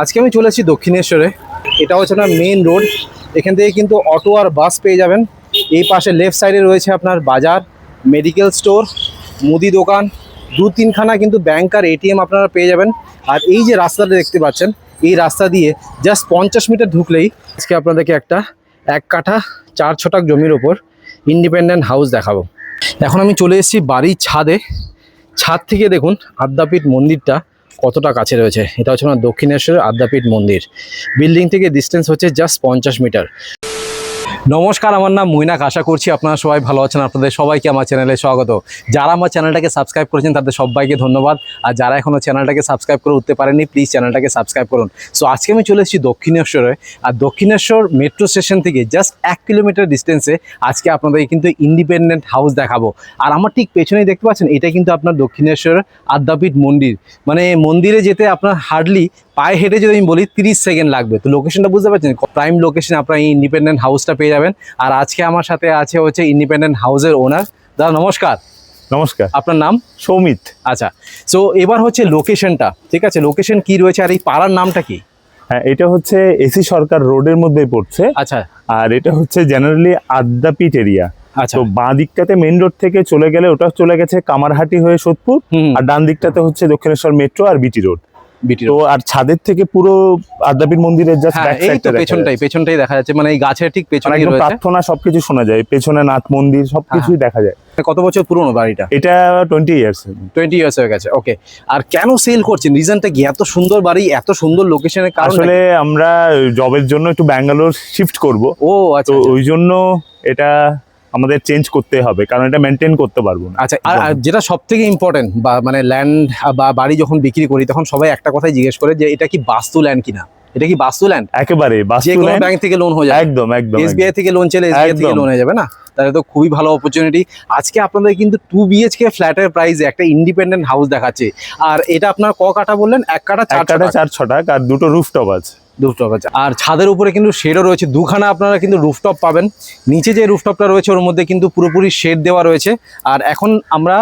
আজকে আমি চলে এসেছি দক্ষিণেশ্বরে। এটা হচ্ছে আপনার মেন রোড এখান থেকে কিন্তু অটো আর বাস পেয়ে যাবেন। এই পাশে লেফট সাইডে রয়েছে আপনার বাজার মেডিকেল স্টোর মুদি দোকান। দু তিনখানা কিন্তু ব্যাংক আর এটিএম আপনারা পেয়ে যাবেন। আর এই যে রাস্তাটা দেখতে পাচ্ছেন, এই রাস্তা দিয়ে জাস্ট পঞ্চাশ মিটার ঢুকলেই আজকে আপনাদেরকে একটা এক কাঠা, চার ছটাক জমির ওপর ইন্ডিপেন্ডেন্ট হাউস দেখাবো। এখন আমি চলে এসেছি বাড়ির ছাদে। ছাদ থেকে দেখুন আদ্যাপীঠ মন্দিরটা। কতটা কাছে রয়েছে? এটা হচ্ছে আমার দক্ষিণেশ্বরের আদ্যাপীঠ মন্দির। বিল্ডিং থেকে ডিস্টেন্স হচ্ছে জাস্ট পঞ্চাশ মিটার নমস্কার, আমার নাম মুইনাক আশা করছি আপনারা সবাই ভালো আছেন। আপনাদের সবাইকে আমার চ্যানেলে স্বাগত। যারা আমার চ্যানেলটাকে সাবস্ক্রাইব করেছেন, তাদের সবাইকে ধন্যবাদ। আর যারা এখনও চ্যানেলটাকে সাবস্ক্রাইব করে উঠতে পারেনি প্লিজ চ্যানেলটাকে সাবস্ক্রাইব করুন। সো আজকে আমি চলে এসেছি দক্ষিণেশ্বরে। আর দক্ষিণেশ্বর মেট্রো স্টেশন থেকে জাস্ট এক কিলোমিটার ডিস্টেন্সে আজকে আপনাদের কিন্তু ইন্ডিপেন্ডেন্ট হাউস দেখাবো। আর আমার ঠিক পেছনেই দেখতে পাচ্ছেন, এটা কিন্তু আপনার দক্ষিণেশ্বর আদ্যাপীঠ মন্দির। মানে মন্দিরে যেতে আপনার হার্ডলি পায়ে হেঁটে যদি আমি বলি তিরিশ সেকেন্ড লাগবে। তো লোকেশনটা বুঝতে পারছেন? প্রাইম লোকেশন আপনার এই ইন্ডিপেন্ডেন্ট হাউসটা পেয়ে যাবেন। আর আজকে আমার সাথে আছে হচ্ছে ইন্ডিপেন্ডেন্ট হাউসের ওনার দাদা নমস্কার। নমস্কার। আপনার নাম? সৌমিত। আচ্ছা। সো এবার হচ্ছে লোকেশনটা ঠিক আছে? লোকেশন কি রয়েছে আর এই পাড়ার নামটা কি? হ্যাঁ এটা হচ্ছে এসি সরকার রোডের মধ্যেই পড়ছে। আচ্ছা। আর এটা হচ্ছে জেনারেলি আদ্যাপীঠ এরিয়া আচ্ছা। তো বাঁ দিকটাতে মেন রোড থেকে চলে গেলে ওটা চলে গেছে কামারহাটি হয়ে সোদপুর। আর ডান দিকটাতে হচ্ছে দক্ষিণেশ্বর মেট্রো আর বিটি রোড তো আর ছাদের থেকে পুরো আদ্যাপীঠ মন্দিরের জাস্ট ব্যাক সাইডটা পেছনটাই পেছনটাই দেখা যাচ্ছে। মানে এই গাছের ঠিক পেছনেই একদম রয়েছে। প্রার্থনা সবকিছু শোনা যায়। পেছনে নাথ মন্দির সবকিছুই হ্যাঁ। দেখা যায়। কত বছর পুরনো বাড়িটা এটা টোয়েন্টি ইয়ার্স টোয়েন্টি ইয়ার্স হয়ে গেছে ওকে আর কেন সেল করছেন? রিজনটা কি? এত সুন্দর বাড়ি এত সুন্দর লোকেশনের কারণ আসলে আমরা জবের জন্য একটু ব্যাঙ্গালোর শিফট করব। ও আচ্ছা আচ্ছা। ওই জন্য এটা আমাদের চেঞ্জ করতে হবে কারণ এটা মেনটেন করতে পারব না। আচ্ছা আর যেটা সব থেকে ইম্পর্টেন্ট বা মানে ল্যান্ড বা বাড়ি যখন বিক্রি করি তখন সবাই একটা কথাই জিজ্ঞেস করে যে এটা কি বাস্তু ল্যান্ড কিনা? এটা কি বাস্তু ল্যান্ড একেবারে বাস্তু line- ব্যাংক থেকে লোন হয়ে যাবে। একদম একদম এসবিআই থেকে লোন চলে এসবিআই থেকে লোন হয়ে যাবে না? তাহলে তো খুবই ভালো অপরচুনিটি আজকে আপনাদের কিন্তু টু বিএইচকে ফ্ল্যাটের প্রাইসে একটা ইন্ডিপেন্ডেন্ট হাউস দেখাচ্ছে। আর এটা আপনার ক কাটা বললেন? এক কাটা চার কাটা চার ছটাক আর দুটো রুফটপ আছে। রুফটপ আছে আর ছাদের উপরে কিন্তু শেডও রয়েছে দুখানা আপনারা কিন্তু রুফটপ পাবেন। নিচে যে রুফটপটা রয়েছে ওর মধ্যে কিন্তু পুরোপুরি শেড দেওয়া রয়েছে। আর এখন আমরা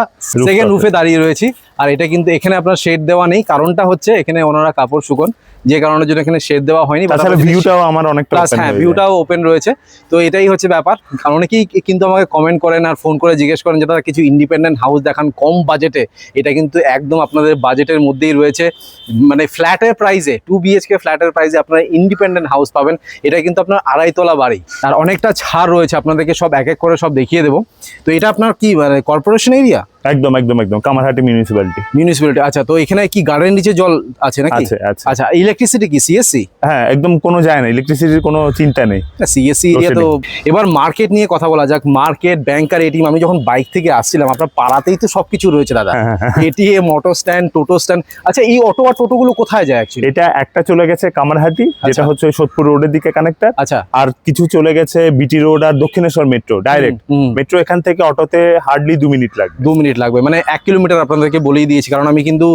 সেকেন্ড রুফে দাঁড়িয়ে রয়েছি। আর এটা কিন্তু এখানে আপনার শেড দেওয়া নেই। কারণটা হচ্ছে এখানে ওনারা কাপড় শুকন। যে কারণের জন্য এখানে শেড দেওয়া হয়নি ভিউটাও আমার অনেক প্লাস হ্যাঁ ভিউটাও ওপেন রয়েছে। তো এটাই হচ্ছে ব্যাপার। কারণ অনেকেই কিন্তু আমাকে কমেন্ট করেন আর ফোন করে জিজ্ঞেস করেন যে দাদা কিছু ইন্ডিপেন্ডেন্ট হাউস দেখান কম বাজেটে এটা কিন্তু একদম আপনাদের বাজেটের মধ্যেই রয়েছে। মানে ফ্ল্যাটের প্রাইসে টু বিএইচকে ফ্ল্যাটের প্রাইসে আপনারা ইন্ডিপেন্ডেন্ট হাউস পাবেন। এটা কিন্তু আপনার আড়াইতলা বাড়ি। আর অনেকটা ছাড় রয়েছে। আপনাদেরকে সব এক এক করে সব দেখিয়ে দেবো। তো এটা আপনার কি মানে কর্পোরেশন এরিয়া একদম একদম একদম। কামারহাটি মিউনিসিপ্যালিটি মিউনিসিপ্যালিটি আচ্ছা তো এখানে কি গার্ডেন নিচে জল আছে নাকি? আছে আছে। আচ্ছা ইলেকট্রিসিটি কি সিএসসি হ্যাঁ একদম কোনো যায় না ইলেকট্রিসিটির কোনো চিন্তা নেই। সিএসসি এরিয়া তো এবার মার্কেট নিয়ে কথা বলা যাক। মার্কেট ব্যাংকার এটিএম আমি যখন বাইক থেকে আসছিলাম আপনার পাড়াতেই তো সবকিছু রয়েছে দাদা। এটিএম অটো স্ট্যান্ড টোটো স্ট্যান্ড আচ্ছা এই অটো আর টোটোগুলো কোথায় যায় অ্যাকচুয়ালি এটা একটা চলে গেছে কামারহাটি যেটা আচ্ছা। হচ্ছে সোদপুর রোডের দিকে কানেক্টার আচ্ছা। আর কিছু চলে গেছে বিটি রোড আর দক্ষিণেশ্বর মেট্রো ডাইরেক্ট। মেট্রো এখান থেকে অটোতে হার্ডলি দু মিনিট লাগবে। দু মিনিট লাগবে। মানে এক কিলোমিটার আপনাদেরকে বলেই দিয়েছি কারণ আমি কিন্তু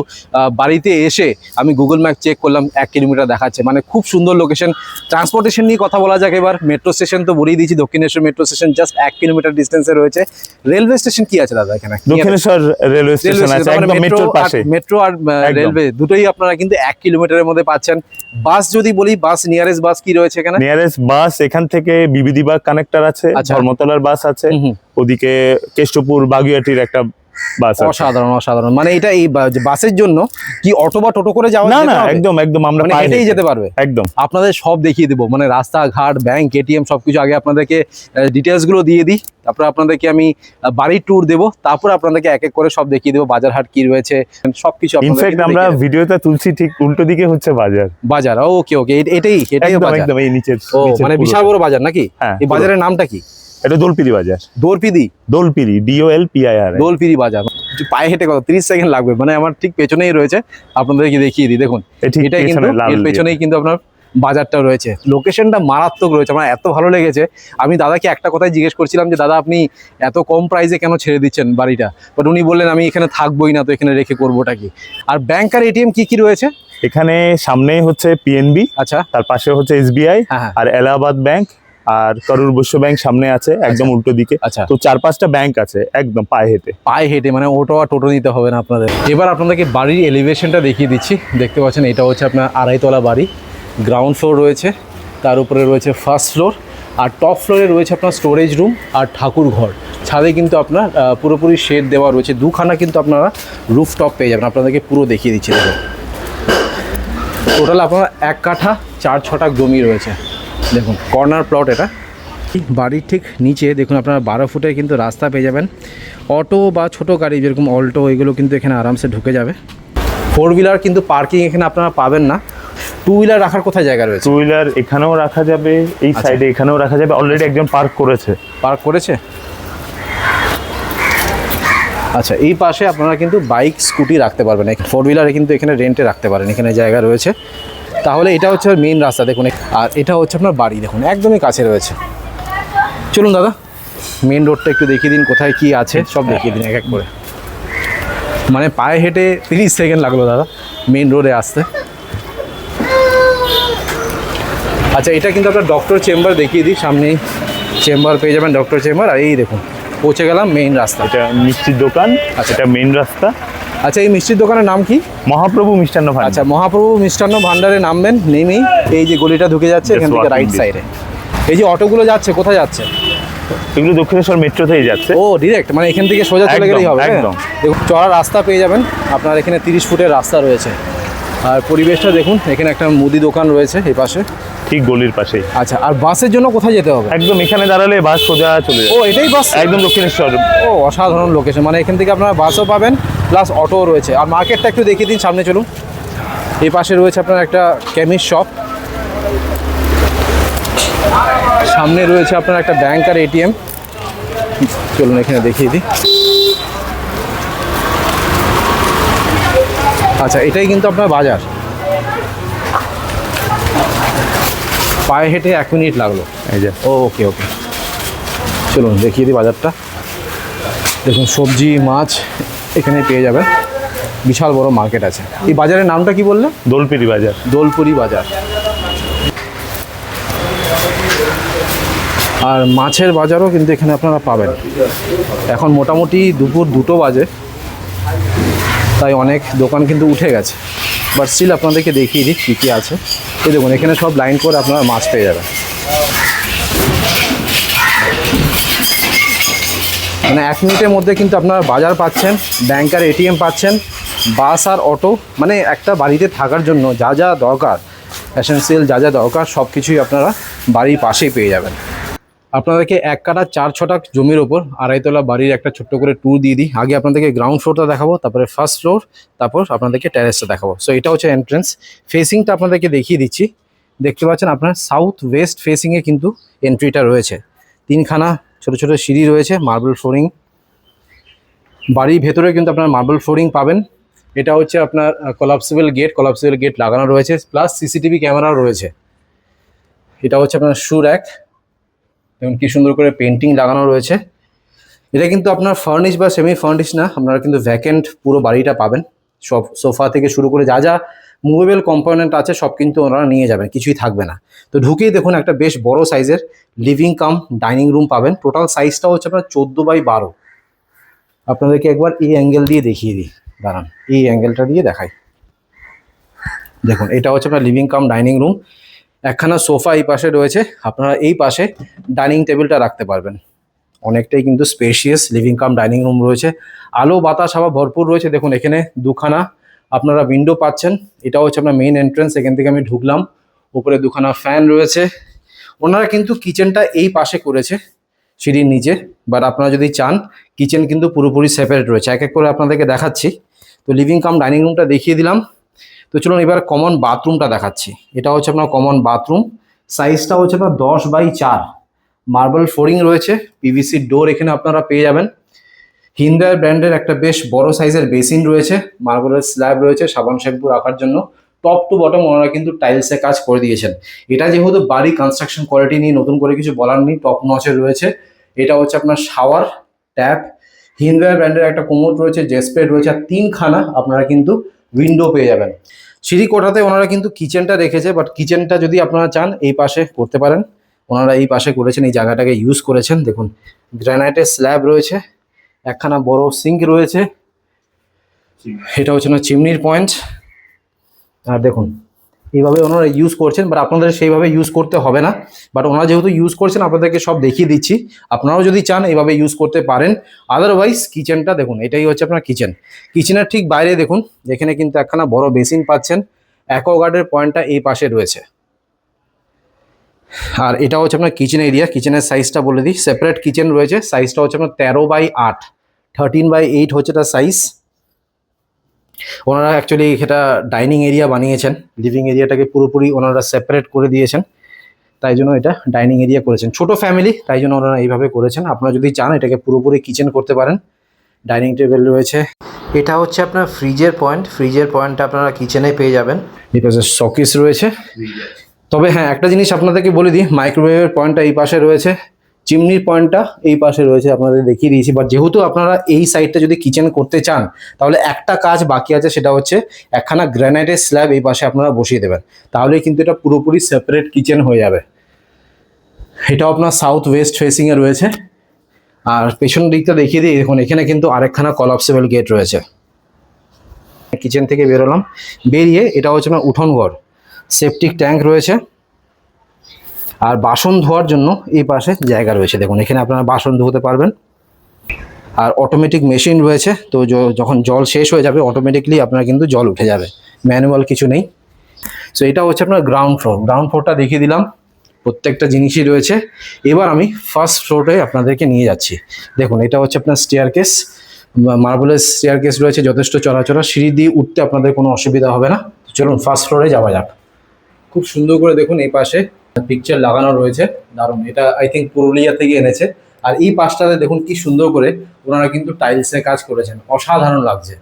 বাড়িতে এসে আমি গুগল ম্যাপ চেক করলাম এক কিলোমিটার দেখাচ্ছে। মানে খুব সুন্দর লোকেশন ট্রান্সপোর্টেশন নিয়ে কথা বলা যাক এবার। মেট্রো স্টেশন তো বলেই দিয়েছি দক্ষিণেশ্বর মেট্রো স্টেশন জাস্ট এক কিলোমিটার ডিস্টেন্সে রয়েছে। রেলওয়ে স্টেশন কি আছে দাদা এখানে? দক্ষিণেশ্বর রেলওয়ে স্টেশন আছে একদম মেট্রোর পাশে। মেট্রো আর রেলওয়ে দুটোই আপনারা কিন্তু এক কিলোমিটারের মধ্যে পাচ্ছেন। বাস যদি বলি বাস নিয়ারেস্ট বাস কি রয়েছে এখানে? নিয়ারেস্ট বাস এখান থেকে বিবিদিবাগ কানেক্টর আছে আচ্ছা। ধর্মতলার বাস আছে। ওদিকে কেষ্টপুর বাগুইয়াটির একটা বাস অসাধারণ অসাধারণ। মানে এটা এই বাসের জন্য কি অটো বা টোটো করে যাওয়া না না একদম একদম আমরা মানে হেঁটেই যেতে পারবে? একদম। আপনাদের সব দেখিয়ে দেবো। মানে রাস্তাঘাট ব্যাংক এটিএম সবকিছু আগে আপনাদেরকে ডিটেলসগুলো দিয়ে দিই। তারপরে আপনাদেরকে আমি বাড়ির ট্যুর দেবো। তারপর আপনাদেরকে এক এক করে সব দেখিয়ে দেবো। বাজার হাট কি রয়েছে সবকিছু ইনফ্যাক্ট আমরা। ভিডিওতে তুলছি ঠিক উল্টো দিকে হচ্ছে বাজার। বাজার ওকে ওকে এটাই এটাই একদম বাজার। একদম এই নিচের ও মানে বিশাল বড় বাজার নাকি? হ্যাঁ এই বাজারের নামটা কি? এটা দোলপিরি বাজার। Dolpiri? D O L P I R Dolpiri বাজার। পায়ে হেঁটে কত তিরিশ সেকেন্ড লাগবে। মানে আমার ঠিক পেছনেই রয়েছে আপনাদেরকে দেখিয়ে দিই দেখুন। এটাই কিন্তু এর পেছনেই কিন্তু আপনার বাজারটা রয়েছে। লোকেশনটা মারাত্মক রয়েছে আমার এত ভালো লেগেছে। আমি দাদাকে একটা কথাই জিজ্ঞেস করছিলাম যে দাদা আপনি এত কম প্রাইসে কেন ছেড়ে দিচ্ছেন বাড়িটা? বাট উনি বললেন আমি এখানে থাকবোই না তো এখানে রেখে করবোটা কি? আর ব্যাংক আর এটিএম কি কি রয়েছে? এখানে সামনেই হচ্ছে পিএনবি আচ্ছা। তার পাশে হচ্ছে এসবিআই হ্যাঁ হ্যাঁ। আর এলাহাবাদ ব্যাংক আর করুর বৈশ্য ব্যাংক সামনে আছে একদম উল্টো দিকে। আচ্ছা। তো চার পাঁচটা ব্যাংক আছে একদম পায়ে হেঁটে। পায়ে হেঁটে মানে অটো আর টোটো নিতে হবে না আপনাদের। এবার আপনাদেরকে বাড়ির এলিভেশনটা দেখিয়ে দিচ্ছি। দেখতে পাচ্ছেন এটা হচ্ছে আপনার আড়াইতলা বাড়ি। গ্রাউন্ড ফ্লোর রয়েছে তার উপরে রয়েছে ফার্স্ট ফ্লোর আর টপ ফ্লোরে রয়েছে আপনার স্টোরেজ রুম আর ঠাকুর ঘর। ছাদে কিন্তু আপনার পুরোপুরি শেড দেওয়া রয়েছে। দুখানা কিন্তু আপনারা রুফ টপ পেয়ে যাবেন। আপনাদেরকে পুরো দেখিয়ে দিচ্ছি টোটাল আপনার এক কাঠা চার ছটা জমি রয়েছে। দেখুন কর্নার প্লট এটা। বাড়ির ঠিক নিচে দেখুন আপনারা বারো ফুটে কিন্তু রাস্তা পেয়ে যাবেন। অটো বা ছোট গাড়ি যেরকম অল্টো এগুলো কিন্তু এখানে আরামসে ঢুকে যাবে। ফোর হুইলার কিন্তু পার্কিং এখানে আপনারা পাবেন না। টু হুইলার রাখার কোথায় জায়গা রয়েছে? টু হুইলার এখানেও রাখা যাবে এই আচ্ছা। সাইডে এখানেও রাখা যাবে। অলরেডি একজন পার্ক করেছে। পার্ক করেছে? আচ্ছা এই পাশে আপনারা কিন্তু বাইক স্কুটি রাখতে পারবেন। ফোর হুইলারে কিন্তু এখানে রেন্টে রাখতে পারেন। এখানে জায়গা রয়েছে। তাহলে এটা হচ্ছে মেন রাস্তা দেখুন। আর এটা হচ্ছে আপনার বাড়ি দেখুন একদমই কাছে রয়েছে। চলুন দাদা মেন রোডটা একটু দেখিয়ে দিন কোথায় কি আছে সব দেখিয়ে দিন এক এক করে। মানে পায়ে হেঁটে তিরিশ সেকেন্ড লাগল দাদা মেন রোডে আসতে। আচ্ছা এটা কিন্তু আপনার ডক্টর চেম্বার দেখিয়ে দিই সামনেই চেম্বার পেয়ে যাবেন ডক্টর চেম্বার আর এই দেখুন পৌঁছে গেলাম মেইন রাস্তা এটা মিষ্টির দোকান আচ্ছা। এটা মেইন রাস্তা। আচ্ছা এই মিষ্টির দোকানের নাম কি? মহাপ্রভু মিষ্টান্ন ভান্ডার। আচ্ছা মহাপ্রভু মিষ্টান্ন ভান্ডারে নামবেন নেমেই এই যে গলিটা ঢুকে যাচ্ছে এখান থেকে রাইট সাইডে এই যে অটোগুলো যাচ্ছে কোথায় যাচ্ছে? এগুলো দক্ষিণেশ্বর মেট্রোতেই যাচ্ছে। ও ডিরেক্ট মানে এখান থেকে সোজা চলে গেলেই হবে হ্যাঁ? একদম। দেখুন চড়া রাস্তা পেয়ে যাবেন আপনার এখানে তিরিশ ফুটের রাস্তা রয়েছে। আর পরিবেশটা দেখুন এখানে একটা মুদি দোকান রয়েছে এই পাশে। ঠিক গলির পাশেই। আচ্ছা আর বাসের জন্য কোথায় যেতে হবে? একদম এখানে দাঁড়ালে বাস সোজা চলে ও এটাই বাস? একদম দক্ষিণেশ্বর। ও অসাধারণ লোকেশন মানে এখান থেকে আপনারা বাসও পাবেন প্লাস অটোও রয়েছে। আর মার্কেটটা একটু দেখিয়ে দিন সামনে চলুন। এই পাশে রয়েছে আপনার একটা কেমিস্ট শপ সামনে রয়েছে আপনার একটা ব্যাংক আর এটিএম চলুন এখানে দেখিয়ে দিই। আচ্ছা এটাই কিন্তু আপনার বাজার। পায়ে হেঁটে এক মিনিট লাগল। এই যে। ওকে ওকে। চলুন দেখিয়ে দিই বাজারটা। দেখুন সবজি মাছ এখানে পেয়ে যাবেন। বিশাল বড় মার্কেট আছে। এই বাজারের নামটা কি বললে দোলপুরি বাজার। দোলপুরি বাজার। আর মাছের বাজারও কিন্তু এখানে আপনারা পাবেন। এখন মোটামুটি দুপুর দুটো বাজে। তাই অনেক দোকান কিন্তু উঠে গেছে। বাট স্টিল আপনাদেরকে দেখিয়ে দিই কী কী আছে। এই দেখুন, এখানে সব লাইন করে আপনারা মাছ পেয়ে যাবেন। মানে এক মিনিটের মধ্যে কিন্তু আপনারা বাজার পাচ্ছেন ব্যাংক আর এটিএম পাচ্ছেন বাস আর অটো মানে একটা বাড়িতে থাকার জন্য যা যা দরকার এসেন্সিয়াল যা যা দরকার সব কিছুই আপনারা বাড়ির পাশেই পেয়ে যাবেন। আপনাদেরকে এক কাটা চার ছটা জমির ওপর আড়াইতলা বাড়ির একটা ছোট্ট করে ট্যুর দিয়ে দিই। আগে আপনাদেরকে গ্রাউন্ড ফ্লোরটা দেখাবো, তারপরে ফার্স্ট ফ্লোর তারপর আপনাদেরকে টেরেসটা দেখাবো। সো এটা হচ্ছে এন্ট্রেন্স ফেসিংটা আপনাদেরকে দেখিয়ে দিচ্ছি। দেখতে পাচ্ছেন আপনার সাউথ ওয়েস্ট ফেসিংয়ে কিন্তু এন্ট্রিটা রয়েছে। তিনখানা ছোট ছোট সিঁড়ি রয়েছে মার্বেল ফ্লোরিং বাড়ির ভেতরে কিন্তু আপনার মার্বেল ফ্লোরিং পাবেন। এটা হচ্ছে আপনার কলাপসিবল গেট কলাপসিবল গেট লাগানো রয়েছে। প্লাস সিসিটিভি ক্যামেরাও রয়েছে। এটা হচ্ছে আপনার শু র্যাক এবং কি সুন্দর করে পেন্টিং লাগানো রয়েছে। এটা কিন্তু আপনার ফার্নিশ বা সেমি ফার্নিশ না, আপনারা কিন্তু ভ্যাকেন্ট পুরো বাড়িটা পাবেন। সব সোফা থেকে শুরু করে যা যা মুভেবল কম্পোনেন্ট আছে, সব কিন্তু ওনারা নিয়ে যাবেন, কিছুই থাকবে না। তো ঢুকেই দেখুন একটা বেশ বড় সাইজের লিভিং কাম ডাইনিং রুম পাবেন। টোটাল সাইজটা হচ্ছে আপনার চোদ্দ বাই বারো। আপনাদেরকে একবার এই অ্যাঙ্গেল দিয়ে দেখিয়ে দিই। দাঁড়ান, এই অ্যাঙ্গেলটা দিয়ে দেখাই। দেখুন, এটা হচ্ছে আপনার লিভিং কাম ডাইনিং রুম একখানা সোফা এই পাশে রয়েছে। আপনারা এই পাশে ডাইনিং টেবিলটা রাখতে পারবেন। অনেকটাই কিন্তু spacious living cum dining room রয়েছে। আলো, বাতাস, হাওয়া ভরপুর রয়েছে। দেখুন, এখানে দুখানা আপনারা উইন্ডো পাচ্ছেন। এটা হচ্ছে আপনার মেইন এন্ট্রেন্স এখান থেকে আমি ঢুকলাম। উপরে দুখানা ফ্যান রয়েছে। ওনারা কিন্তু কিচেনটা এই পাশে করেছে, সিঁড়ির নিচে। বাট আপনারা যদি চান কিচেন কিন্তু পুরোপুরি সেপারেট রয়েছে। এক এক করে আপনাদেরকে দেখাচ্ছি। তো লিভিং কাম ডাইনিং রুমটা দেখিয়ে দিলাম। তো চলুন এবার কমন বাথরুমটা দেখাচ্ছি। এটা হচ্ছে আপনার কমন বাথরুম সাইজটা হচ্ছে আপনার দশ বাই চার। মার্বেল ফ্লোরিং রয়েছে। পিভিসি ডোর এখানে আপনারা পেয়ে যাবেন। হিন্দার ব্র্যান্ডের একটা বেশ বড় সাইজের বেসিন রয়েছে। মার্বেলের স্ল্যাব রয়েছে সাবান শ্যাম্পু রাখার জন্য। টপ টু বটম ওনারা কিন্তু টাইলসে কাজ করে দিয়েছেন। এটা যেহেতু বাড়ি কনস্ট্রাকশন কোয়ালিটি নিয়ে নতুন করে কিছু বলার নেই টপ নচে রয়েছে। এটা হচ্ছে আপনার শাওয়ার ট্যাপ হিন্দওয়্যার ব্র্যান্ডের একটা কোমোড রয়েছে জেসপেড রয়েছে। আর তিনখানা আপনারা কিন্তু উইন্ডো পেয়ে যাবেন। সিঁড়ি কোঠাতে ওনারা কিন্তু কিচেনটা রেখেছে বাট কিচেনটা যদি আপনারা চান এই পাশে করতে পারেন। ওনারা এই পাশে করেছেন এই জায়গাটাকে ইউজ করেছেন। দেখুন গ্রানাইটের স্ল্যাব রয়েছে একখানা বড় সিঙ্ক রয়েছে। এটা হচ্ছে না চিমনির পয়েন্ট আর দেখুন এইভাবে ওনারা ইউজ করছেন বাট আপনাদের সেইভাবে ইউজ করতে হবে না। বাট ওনারা যেহেতু ইউজ করছেন, আপনাদেরকে সব দেখিয়ে দিচ্ছি। আপনারাও যদি চান, এইভাবে ইউজ করতে পারেন। আদারওয়াইজ কিচেনটা দেখুন, এটাই হচ্ছে আপনার কিচেন কিচেনের ঠিক বাইরে দেখুন, এখানে কিন্তু একখানা বড় বেসিন পাচ্ছেন। অ্যাকোয়াগার্ডের পয়েন্টটা এই পাশে রয়েছে। আর এটা হচ্ছে আপনার কিচেন এরিয়া কিচেনের সাইজটা বলে দিই। সেপারেট কিচেন রয়েছে সাইজটা হচ্ছে আপনার তেরো বাই আট। থার্টিন বাই এইট হচ্ছে তার সাইজ ওনারা অ্যাকচুয়ালি এটা ডাইনিং এরিয়া বানিয়েছেন লিভিং এরিয়াটাকে পুরোপুরি ওনারা সেপারেট করে দিয়েছেন তাই জন্য এটা ডাইনিং এরিয়া করেছেন। ছোট ফ্যামিলি তাই জন্য ওনারা এইভাবে করেছেন। আপনারা যদি চান এটাকে পুরোপুরি কিচেন করতে পারেন ডাইনিং টেবিল রয়েছে। এটা হচ্ছে আপনার ফ্রিজের পয়েন্ট ফ্রিজের পয়েন্টটা আপনারা কিচেনে পেয়ে যাবেন। এটা হচ্ছে শকেস রয়েছে। তবে হ্যাঁ একটা জিনিস আপনাদেরকে বলে দিই মাইক্রোওয়েভের পয়েন্টটা এই পাশে রয়েছে। চিমনির পয়েন্টটা এই পাশে রয়েছে, আপনাদের দেখিয়ে দিয়েছি। বাট যেহেতু আপনারা এই সাইডটা যদি কিচেন করতে চান, তাহলে একটা কাজ বাকি আছে, সেটা হচ্ছে একখানা গ্রানাইটের স্ল্যাব এই পাশে আপনারা বসিয়ে দেবেন। তাহলে কিন্তু এটা পুরোপুরি সেপারেট কিচেন হয়ে যাবে। এটাও আপনার সাউথ ওয়েস্ট ফেসিংয়ে রয়েছে। আর পেছন দিকটা দেখিয়ে দিই, দেখুন, এখানে কিন্তু আরেকখানা কলাপসেবল গেট রয়েছে। কিচেন থেকে বেরোলাম। বেরিয়ে এটা হচ্ছে আপনার উঠোন ঘর। সেপটিক ট্যাঙ্ক রয়েছে। আর বাসন ধোয়ার জন্য এই পাশে জায়গা রয়েছে। দেখুন, এখানে আপনারা বাসন ধুতে পারবেন। আর অটোমেটিক মেশিন রয়েছে, তো যখন জল শেষ হয়ে যাবে অটোমেটিকলি আপনার কিন্তু জল উঠে যাবে। ম্যানুয়াল কিছু নেই। সো এটা হচ্ছে আপনার গ্রাউন্ড ফ্লোর গ্রাউন্ড ফ্লোরটা দেখিয়ে দিলাম। প্রত্যেকটা জিনিসই রয়েছে। এবার আমি ফার্স্ট ফ্লোরে আপনাদেরকে নিয়ে যাচ্ছি। দেখুন, এটা হচ্ছে আপনার স্টেয়ার কেস মার্বেলের স্টেয়ার কেস রয়েছে, যথেষ্ট চলাচলা সিঁড়ি দিয়ে উঠতে আপনাদের কোনো অসুবিধা হবে না। চলুন ফার্স্ট ফ্লোরে যাওয়া যাক। খুব সুন্দর করে দেখুন, এই পাশে পিকচার লাগানো রয়েছে। দারুণ। এটা আই থিঙ্ক পুরুলিয়া থেকে এনেছে। আর এই পাশটাতে দেখুন কি সুন্দর করে ওনারা কিন্তু টাইলসের কাজ করেছেন। অসাধারণ লাগছে।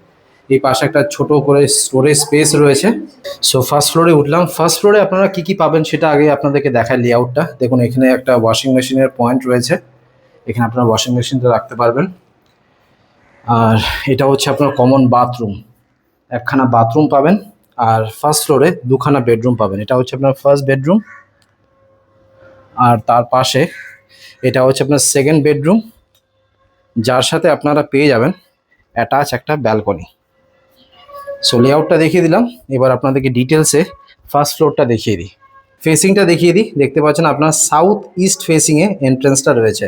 এই পাশে একটা ছোট করে স্টোরেজ স্পেস রয়েছে। সো ফার্স্ট ফ্লোরে উঠলাম। ফার্স্ট ফ্লোরে আপনারা কি কি পাবেন সেটা আগে আপনাদেরকে দেখায় লেআউটটা দেখুন, এখানে একটা ওয়াশিং মেশিনের পয়েন্ট রয়েছে। এখানে আপনারা ওয়াশিং মেশিনটা রাখতে পারবেন। আর এটা হচ্ছে আপনার কমন বাথরুম একখানা বাথরুম পাবেন। আর ফার্স্ট ফ্লোরে দুখানা বেডরুম পাবেন। এটা হচ্ছে আপনার ফার্স্ট বেডরুম আর তার পাশে এটা হচ্ছে আপনার সেকেন্ড বেডরুম যার সাথে আপনারা পেয়ে যাবেন অ্যাটাচ একটা ব্যালকনি সো লেআউটটা দেখিয়ে দিলাম, এবার আপনাদেরকে ডিটেলসে ফার্স্ট ফ্লোরটা দেখিয়ে দিই। ফেসিংটা দেখিয়ে দিই, দেখতে পাচ্ছেন আপনার সাউথ ইস্ট ফেসিংয়ে এন্ট্রেন্সটা রয়েছে।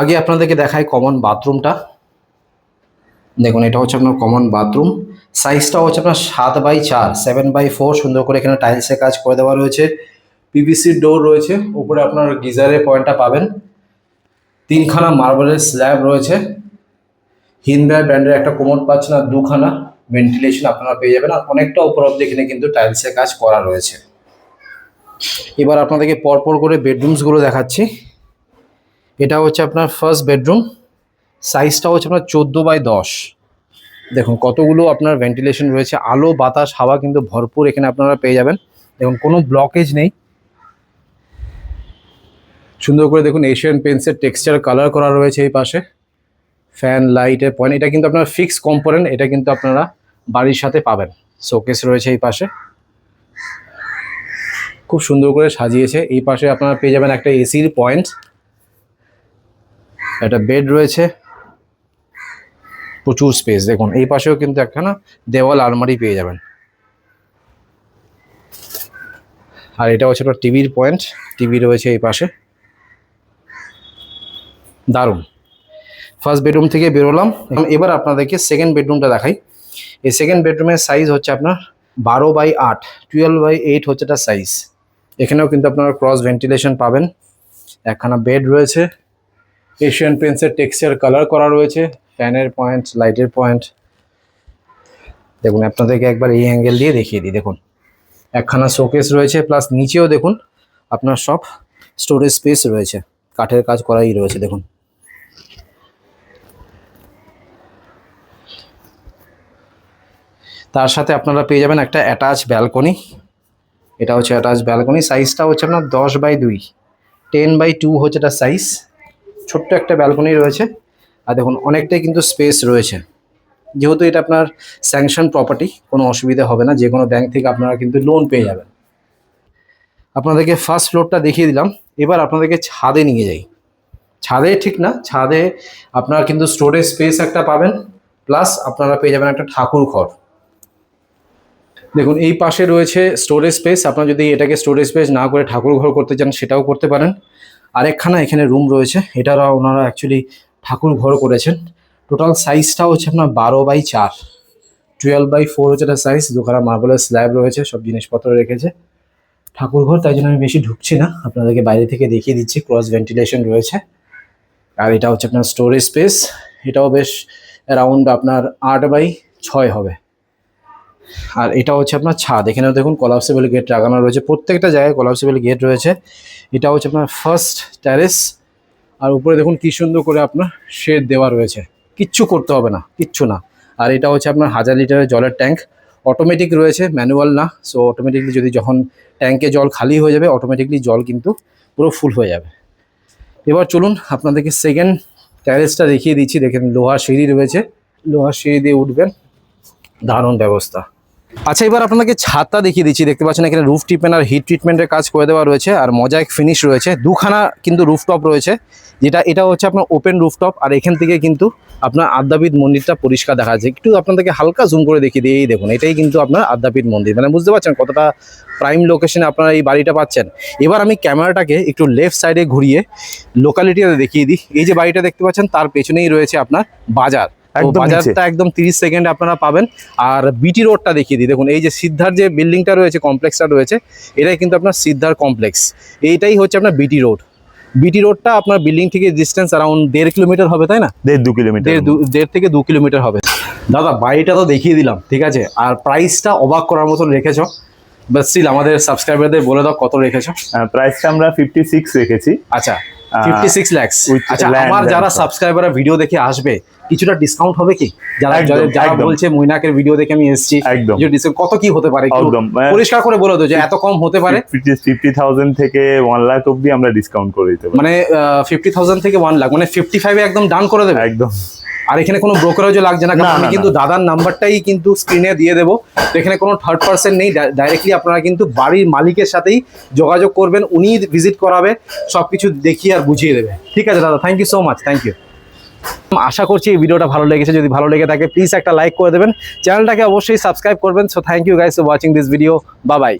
আগে আপনাদেরকে দেখাই কমন বাথরুমটা দেখুন, এটা হচ্ছে আপনার কমন বাথরুম সাইজটা হচ্ছে আপনার সাত বাই চার সেভেন বাই ফোর সুন্দর করে এখানে টাইলসে কাজ করে দেওয়া রয়েছে। পিভিসির ডোর রয়েছে, উপরে আপনার গিজারের পয়েন্টটা পাবেন। তিনখানা মার্বেলের স্ল্যাব রয়েছে। হিনব্যার ব্র্যান্ডের একটা কোমর পাচ্ছেন আর দুখানা ভেন্টিলেশন আপনারা পেয়ে যাবেন। আর অনেকটা উপর অব্দি এখানে কিন্তু টাইলসের কাজ করা রয়েছে। এবার আপনাদেরকে পরপর করে বেডরুমসগুলো দেখাচ্ছি। এটা হচ্ছে আপনার ফার্স্ট বেডরুম সাইজটা হচ্ছে আপনার চোদ্দ বাই দশ। দেখুন, কতগুলো আপনার ভেন্টিলেশন রয়েছে। আলো, বাতাস, হাওয়া কিন্তু ভরপুর এখানে আপনারা পেয়ে যাবেন। দেখুন, কোনো ব্লকেজ নেই। সুন্দর করে দেখুন এশিয়ান পেন্টসের টেক্সচার কালার করা রয়েছে এই পাশে। ফ্যান লাইটের পয়েন্ট এটা কিন্তু আপনার ফিক্স কম্পোনেন্ট এটা কিন্তু আপনারা বাড়ির সাথে পাবেন। শোকেস রয়েছে এই পাশে। খুব সুন্দর করে সাজিয়েছে। এই পাশে আপনারা পেয়ে যাবেন একটা এসির পয়েন্ট একটা বেড রয়েছে। প্রচুর স্পেস দেখুন, এই পাশেও কিন্তু একখানা দেওয়াল, আলমারি পেয়ে যাবেন। আর এটা হচ্ছে আপনার টিভির পয়েন্ট টিভি রয়েছে এই পাশে। দারুণ। ফার্স্ট বেডরুম থেকে বেরোলাম। এবার আপনাদেরকে সেকেন্ড বেডরুমটা দেখাই। এই সেকেন্ড বেডরুমের সাইজ হচ্ছে আপনার বারো বাই আট টুয়েলভ বাই এইট হচ্ছে তার সাইজ এখানেও কিন্তু আপনারা ক্রস ভেন্টিলেশন পাবেন। একখানা বেড রয়েছে। এশিয়ান পেন্টসের টেক্সচার কালার করা রয়েছে। ফ্যানের পয়েন্ট লাইটের পয়েন্ট দেখুন, আপনাদেরকে একবার এই অ্যাঙ্গেল দিয়ে দেখিয়ে দিই। দেখুন, একখানা শোকেস রয়েছে। প্লাস নিচেও দেখুন, আপনার সব স্টোরেজ স্পেস রয়েছে। কাঠের কাজ করাই রয়েছে। দেখুন তার সাথে আপনারা পেয়ে যাবেন একটা অ্যাটাচ ব্যালকনি এটা হচ্ছে অ্যাটাচ ব্যালকনি সাইজটা হচ্ছে আপনার দশ বাই দুই। টেন বাই টু হচ্ছে এটা সাইজ ছোট্ট একটা ব্যালকনি রয়েছে। আর দেখুন, অনেকটাই কিন্তু স্পেস রয়েছে। যেহেতু এটা আপনার স্যাংশন প্রপার্টি কোনো অসুবিধা হবে না। যে কোনো ব্যাংক থেকে আপনারা কিন্তু লোন পেয়ে যাবেন। আপনাদেরকে ফার্স্ট ফ্লোরটা দেখিয়ে দিলাম। এবার আপনাদেরকে ছাদে নিয়ে যাই। ছাদে ঠিক না, ছাদে আপনারা কিন্তু স্টোরেজ স্পেস একটা পাবেন। প্লাস আপনারা পেয়ে যাবেন একটা ঠাকুর ঘর। দেখুন, এই পাশে রয়েছে স্টোরেজ স্পেস আপনারা যদি এটাকে স্টোরেজ স্পেস না করে ঠাকুর ঘর করতে চান, সেটাও করতে পারেন। আরেকখানা এখানে রুম রয়েছে। এটারা ওনারা অ্যাকচুয়ালি ঠাকুর ঘর করেছেন। টোটাল সাইজটা হচ্ছে আপনার বারো বাই চার। টুয়েলভ বাই ফোর হচ্ছে একটা সাইজ দোকানে মার্বেলের স্ল্যাব রয়েছে, সব জিনিসপত্র রেখেছে। ঠাকুর ঘর, তাই জন্য আমি বেশি ঢুকছি না। আপনাদেরকে বাইরে থেকে দেখিয়ে দিচ্ছি ক্রস ভেন্টিলেশন রয়েছে। আর এটা হচ্ছে আপনার স্টোরেজ স্পেস এটাও বেশ অ্যারাউন্ড আপনার আট বাই ছয় হবে। আর এটা হচ্ছে আপনার ছাদ। এখানেও দেখুন কলাপসেবল গেট লাগানো রয়েছে। প্রত্যেকটা জায়গায় কলাপসেবল গেট রয়েছে। এটা হচ্ছে আপনার ফার্স্ট ট্যারেস আর উপরে দেখুন কি সুন্দর করে আপনার শেড দেওয়া রয়েছে। কিচ্ছু করতে হবে না, কিচ্ছু না। আর এটা হচ্ছে আপনার হাজার লিটারের জলের ট্যাঙ্ক অটোমেটিক রয়েছে ম্যানুয়াল না। সো অটোমেটিকলি যদি যখন ট্যাঙ্কে জল খালি হয়ে যাবে অটোমেটিকলি জল কিন্তু পুরো ফুল হয়ে যাবে। এবার চলুন আপনাদেরকে সেকেন্ড ট্যারেসটা দেখিয়ে দিচ্ছি। দেখেন লোহার সিঁড়ি রয়েছে। লোহার সিঁড়ি দিয়ে উঠবেন। দারুণ ব্যবস্থা। আচ্ছা এবার আপনাকে ছাদটা দেখিয়ে দিচ্ছি। দেখতে পাচ্ছেন এখানে রুফ ট্রিটমেন্ট আর হিট ট্রিটমেন্টের কাজ করে দেওয়া রয়েছে আর মজাইক ফিনিশ রয়েছে। দুখানা কিন্তু রুফটপ রয়েছে, যেটা, এটা হচ্ছে আপনার ওপেন রুফটপ আর এখান থেকে কিন্তু আপনার আদ্যাপীঠ মন্দিরটা পরিষ্কার দেখা যাচ্ছে। একটু আপনাদেরকে হালকা জুম করে দেখিয়ে দিই, এই দেখুন, এটাই কিন্তু আপনার আদ্যাপীঠ মন্দির। মানে বুঝতে পারছেন কতটা প্রাইম লোকেশনে আপনারা এই বাড়িটা পাচ্ছেন। এবার আমি ক্যামেরাটাকে একটু লেফট সাইডে ঘুরিয়ে লোকালিটিতে দেখিয়ে দিই। এই যে বাড়িটা দেখতে পাচ্ছেন, তার পেছনেই রয়েছে আপনার বাজার। বাজারটা একদম তিরিশ সেকেন্ড আপনারা পাবেন। আর বিটি রোডটা দেখিয়ে দিই। দেখুন এই যে সিদ্ধার যে বিল্ডিংটা রয়েছে কমপ্লেক্সটা রয়েছে এটাই কিন্তু আপনার সিদ্ধার কমপ্লেক্স এইটাই হচ্ছে আপনার বিটি রোড বিটি রোডটা আপনার বিল্ডিং থেকে ডিস্টেন্স অ্যারাউন্ড দেড় কিলোমিটার হবে তাই না? দেড় দু কিলোমিটার দেড় দু- দেড় থেকে দু কিলোমিটার হবে। দাদা বাড়িটা তো দেখিয়ে দিলাম ঠিক আছে? আর প্রাইসটা অবাক করার মতন রেখেছো। বাট স্টিল আমাদের সাবস্ক্রাইবারদের বলে দাও কত রেখেছো। প্রাইসটা আমরা ফিফটি সিক্স রেখেছি। আচ্ছা। আহ, ফিফটি সিক্স ল্যাক্স আচ্ছা আমার যারা সব। সাবস্ক্রাইবাররা ভিডিও দেখে আসবে কিছুটা ডিসকাউন্ট হবে কি যারা যারা- বলছে মৈনাকের ভিডিও দেখে আমি এসেছি একদম। কত কি হতে পারে একদম। পরিষ্কার করে বলে দাও যে এত কম হতে পারে ফিফটি থাউজেন্ড থেকে ওয়ান লাখ অব্দি আমরা ডিসকাউন্ট করে দিতে পারি মানে ফিফটি থাউজেন্ড থেকে ওয়ান লাখ মানে ফিফটি এ একদম ডান করে দেবে একদম আর এখানে কোনো ব্রোকারেজও লাগছে না কারণ আমি কিন্তু দাদার নাম্বারটাই কিন্তু স্ক্রিনে দিয়ে দেবো। তো এখানে কোনো থার্ড পার্সন নেই ডাইরেক্টলি আপনারা কিন্তু বাড়ির মালিকের সাথেই যোগাযোগ করবেন উনি ভিজিট করাবে সব কিছু দেখিয়ে আর বুঝিয়ে দেবে। ঠিক আছে দাদা thank you so much thank you আশা করছি এই ভিডিওটা ভালো লেগেছে যদি ভালো লেগে থাকে প্লিজ একটা লাইক করে দেবেন। চ্যানেলটাকে অবশ্যই সাবস্ক্রাইব করবেন। So thank you guys for watching this video বা বাই